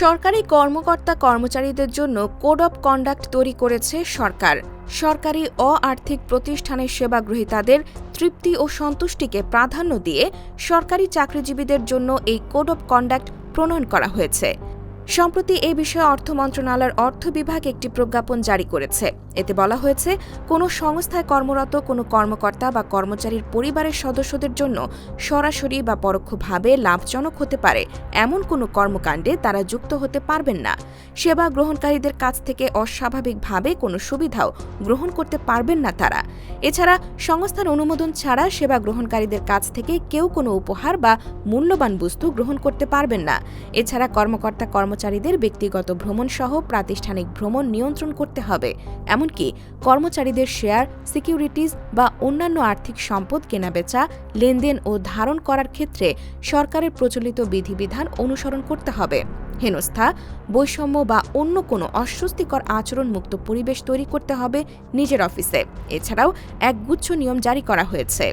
সরকারি কর্মকর্তা কর্মচারীদের জন্য কোড অব কন্ডাক্ট তৈরি করেছে সরকার। সরকারি অ আর্থিক প্রতিষ্ঠানের সেবা গ্রহীতাদের তৃপ্তি ও সন্তুষ্টিকে প্রাধান্য দিয়ে সরকারি চাকরিজীবীদের জন্য এই কোড অব কন্ডাক্ট প্রণয়ন করা হয়েছে। সম্প্রতি এ বিষয়ে অর্থ মন্ত্রণালয়ের অর্থ বিভাগ একটি প্রজ্ঞাপন জারি করেছে। এতে বলা হয়েছে, কোনো সংস্থায় কর্মরত, কোনো কর্মকর্তা বা কর্মচারীর পরিবারের সদস্যদের জন্য সরাসরি বা পরোক্ষভাবে লাভজনক হতে পারে। এমন কোনো কর্মকাণ্ডে তারা যুক্ত হতে পারবেন না। সেবা গ্রহণকারীদের কাছ থেকে অস্বাভাবিকভাবে কোনো সুবিধাও গ্রহণ করতে পারবেন না তারা। এছাড়া, সংস্থার অনুমোদন ছাড়া সেবা গ্রহণকারীদের কাছ থেকে কেউ কোনো উপহার বা মূল্যবান বস্তু গ্রহণ করতে পারবেন না। এছাড়া কর্মকর্তা কর্মচারীদের ব্যক্তিগত ভ্রমণ সহ প্রাতিষ্ঠানিক ভ্রমণ নিয়ন্ত্রণ করতে হবে। এমনকি কর্মচারীদের শেয়ার, সিকিউরিটিজ বা অন্যান্য আর্থিক সম্পদ কেনাবেচা, লেনদেন ও ধারণ করার ক্ষেত্রে সরকারের প্রচলিত বিধিবিধান অনুসরণ করতে হবে। হেনস্থা, বৈষম্য বা অন্য কোনো অস্বস্তিকর আচরণমুক্ত পরিবেশ তৈরি করতে হবে নিজের অফিসে। এছাড়াও একগুচ্ছ নিয়ম জারি করা হয়েছে।